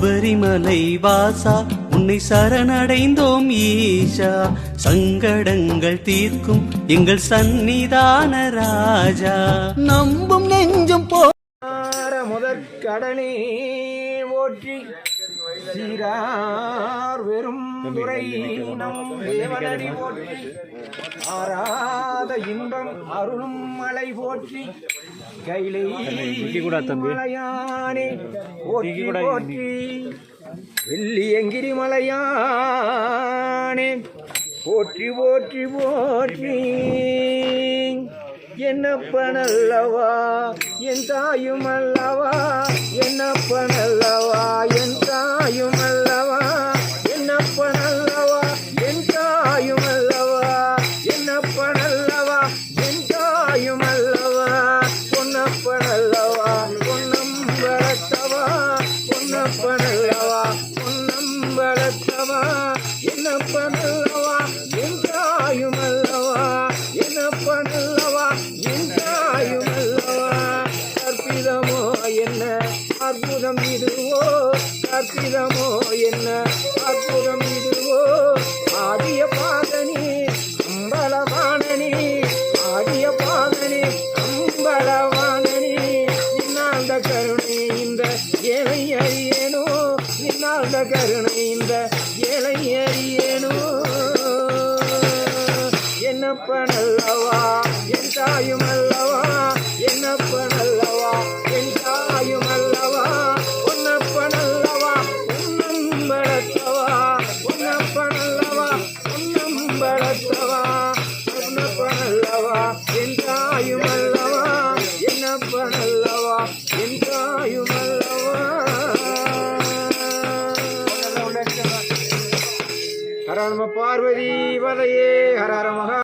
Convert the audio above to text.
சபரிமலை வாசா உன்னை சரணடைந்தோம் ஈஷா. சங்கடங்கள் தீர்க்கும் எங்கள் சந்நிதான ராஜா. நம்பும் நெஞ்சும் போ ஆர முதற்கடனே ஓற்றி சீரார் வெறும் துறை நம் தேவனடி போற்றி. ஆராத இன்பம் அருளும் மலை போற்றி. கைலை மலையானே போற்றி போற்றி. வெள்ளியங்கிரி மலையானே. போற்றி போற்றி போற்றி. என்னப்பனல்லவா என் தாயும் அல்லவா? என்னப்பனல்லவா என் தாயும் அல்லவா? என்னப்பனல்லவா என் தாயும் அல்லவா என்னப்பனல்லவா என் தாயும் அல்லவா என்னப்பனல்லவா என் தாயும் அல்லவா கற்பிதமோ என்ன? அற்புதம் இதுவோ? கற்பிதமோ என்ன? அற்புதம் இதுவோ? ஆடிய பாதனி அம்பலவாணனி ஆடிய பாதனி நின்னாந்த கருணை இந்த ஏழை அறியேனோ என்னப்பனல்லவா என் தாயும் அல்லவா ஹர நம பார்வதி வதையே ஹர ஹர மகா